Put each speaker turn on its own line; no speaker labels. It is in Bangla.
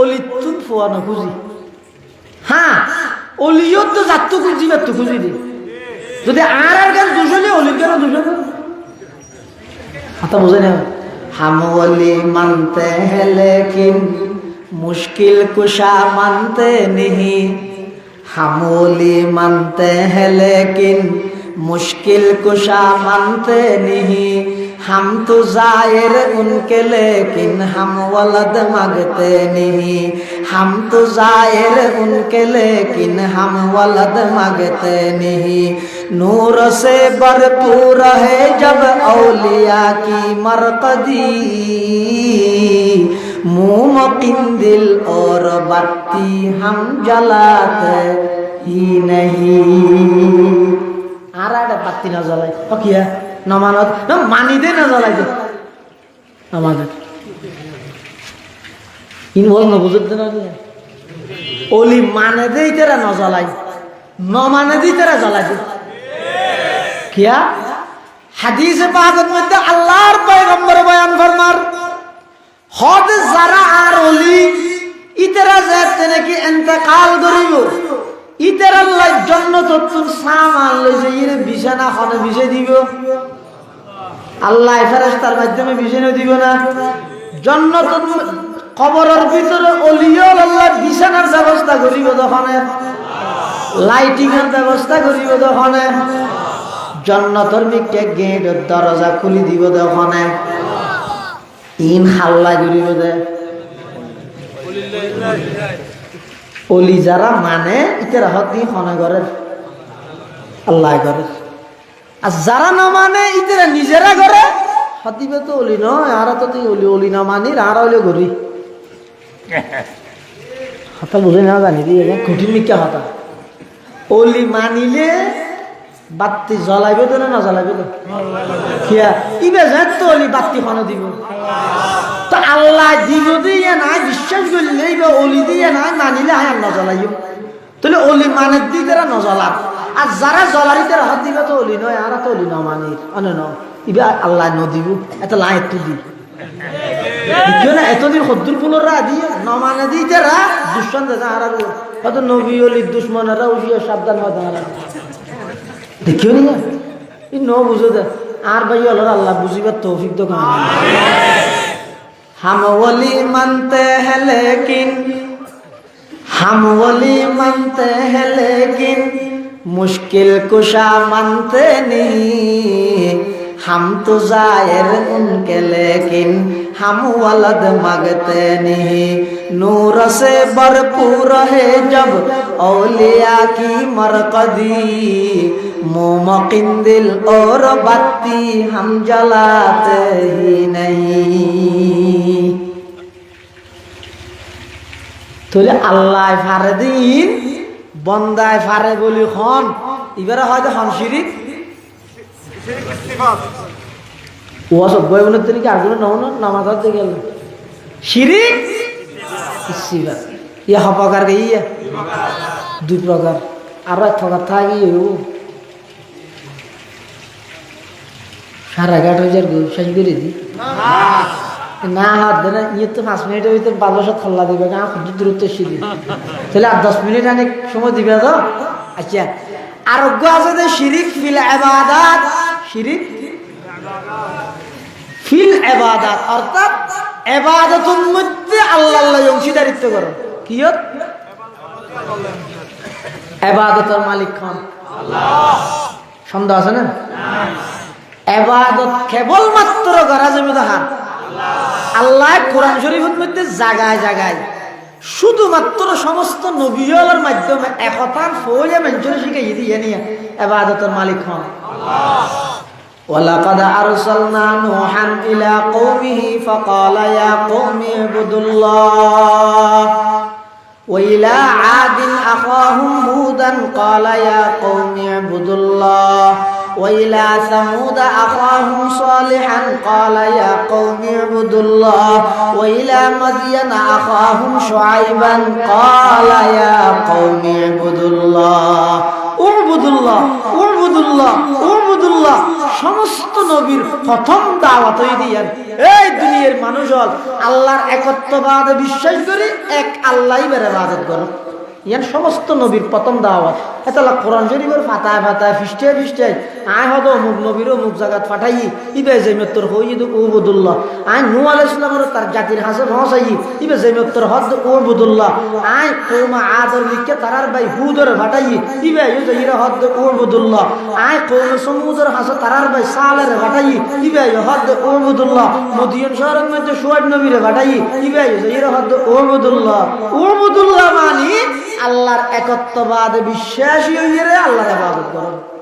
অলিতুন ফোয়ানো খুঁজি হ্যাঁ অলিও তো যাত্য খুঁজি বাত্য খুঁজি দি। যদি আর আর গান দুশনে অলির গান দুশনে কথা বোঝে না হাম মানতে হেলে কিন, মুশকিল কুশা মানতে নিহি। হামলি মানতে হেলে কিন, মুশকিল কুশা মানতে নিহি। हम तो जायर उनके लेकिन हम वलद मांगते नहीं हम तो जायर उनके लेकिन हम वलद मांगते नहीं नूर से भरपूर है जब औलिया की मरकदी मोमकिन दिल और बत्ती हम जलाते ही नहीं आ रहा है बत्ती ना जलाए तो নমানত মানি দে না জ্বলাই দে আমাদের। ইন বল না বুঝতে না ওলি মানে দেই তেরা ন জ্বলাই ন মানে দিই তেরা জ্বলাই দে কিয়া? হাদিসে পাকের মধ্যে আল্লাহর পয়গম্বর বয়ান ফরমার, হদ যারা আর ওলি ইতেরা যাতে নাকি ইন্তেকাল করিব ইতের আল্লাহ জন্য তত্তুন সামান লই যে ইরে বিছানা খনে বিছে দিব। আল্লাহ ফেরেশতার মাধ্যমে বিছানো দিব না। জন্নত কবরের ভিতরে অলিও আল্লাহ বিছানার ব্যবস্থা করিব দখনে লাইটিং এর ব্যবস্থা করিব দখনে জন্নতর মিকে গেট দরজা খুলি দিব দখনে ইন হাল্লা করিব দে অলি যারা মানে ইতারা হতি খনে করে। আল্লাহ করে। আর যারা না মানে ইতারা নিজেরা করে, হতিবে তো অলি নয়, আর তো তুই অলি অলি না মানি, আর হইলে ঘুরি হতা বুঝে না জানি কঠিন মিকা হতা। অলি মানিলে বাতি জ্বলাইবে তো না জ্বলাইবে তো? কিয়া? ইবে যাই তো অলি বাতি খানো দিব। তো আল্লাহ দিব দিয়ে নাই, বিশ্বাস করলে বা অলি দিয়ে নাই, মানিলে হায় আল্লাহ জ্বলাইও তাহলে অলি মানে দিই তারা নজলা আর যারা জলারি তারা হাত দিবে তো অলি নয় আর তো অলি নমানি অনে ন ইবা আল্লাহ নদীব এটা লাই তুলি না এতদিন সদ্দুর পুনরা দিয়ে নমানে দি তারা দুশ্মন দাদা আর হয়তো নবী অলি দুশ্মনেরা উঠিয়ে সাবধান হয় তারা দেখিও নি ই ন বুঝো দে। আর ভাই অলর আল্লাহ বুঝিবার তৌফিক তো কাম হাম ওলি মানতে হেলে লেকিন हम वली मानते हैं लेकिन मुश्किल कुशा मानते नहीं हम तो जाहिर उनके लेकिन हम वलद मांगते नहीं नूर से भरपूर है जब औलिया की मरकदी मोमकिन दिल और बत्ती हम जलाते ही नहीं তাহলে আল্লাহ ফারে দিন বন্দায় ফারে বলি খন এবারে হয়তো হন শিরিক। ও সব বই বলে তিনি কি আগুনে নহ না নামাজ হাতে গেল। শিরিক? ইসিবা ইয়া হপকার গে, ইয়া। দুই প্রকার। আর এক প্রকার থাকি ও। সারা হয়ে যার শেষ করে দি। না, হাত না ইয়ে তো পাঁচ মিনিটের ভিতরে বারো সাত খোলা দিবে, না খুব দূরত্ব সিঁড়ি তাহলে আর দশ মিনিট অনেক সময় দিবে তো? আচ্ছা আরোগ্য আছে যে শিরিক ফিল এবাদাত শিরিক ফিল এবাদাত অর্থাৎ এবাদতের মধ্যে আল্লাহ আল্লাহ অংশীদারিত্ব করো। কি এবাদতের মালিক খান সন্দেহ আছে না? এবাদত কেবলমাত্র করা যাবে তাহার আল্লাহ কোরআন শরীফের মধ্যে জাগায় জাগায় শুধুমাত্র সমস্ত নবীলের মাধ্যমে একতার ফৌজা মেঞ্চনে শিখাই দিয়ে নিয়ে এবাদতের মালিক হন ولقد أرسلنا نوحا إلى قومه فقال يا قوم اعبدوا الله وإلى عاد أخاهم هودا قال يا قوم اعبدوا الله وإلى ثمود أخاهم صالحا قال يا قوم اعبدوا الله وإلى مدين أخاهم شعيبا قال يا قوم اعبدوا الله اعبدوا الله اعبدوا الله اعبدوا الله সমস্ত নবীর প্রথম দাওয়াত হয়ে দিয়েন এই দুনিয়ার মানুষ হল আল্লাহর একত্ববাদে বিশ্বাস করি এক আল্লাহ বেড়ে বাদত করো ইয়ান সমস্ত নবীর প্রথম দাওয়াত এতলা কোরআন শরীফের ফাতায় ফাতায় ফিস্টে ফিস্টে, আয় হদ অমুক নবীর অমুক জায়গাত ফাটাই, ইবে জৈমত্তর হই উবুদুল্লাহ। আয় নু আল ইসলামের তার জাতির হাসে হসাই ইবে জৈমত্তর হদ উবুদুল্লাহ। আয় কৌমা আদর লিখে তারার ভাই হুদর ফাটাই, ইবে ইরা হদ উবুদুল্লাহ। আয় কৌমা সমুদর হাসে তারার ভাই সালের ফাটাই, ইবে হদ উবুদুল্লাহ। মদিয়ন শহরের মধ্যে সুয়াদ নবীরে ফাটাই, ইবে ইরা হদ উবুদুল্লাহ। উবুদুল্লাহ মানি আল্লাহর একত্ববাদ বিশ্বাসী হইয়ে রে আল্লাহ আবাদত করো।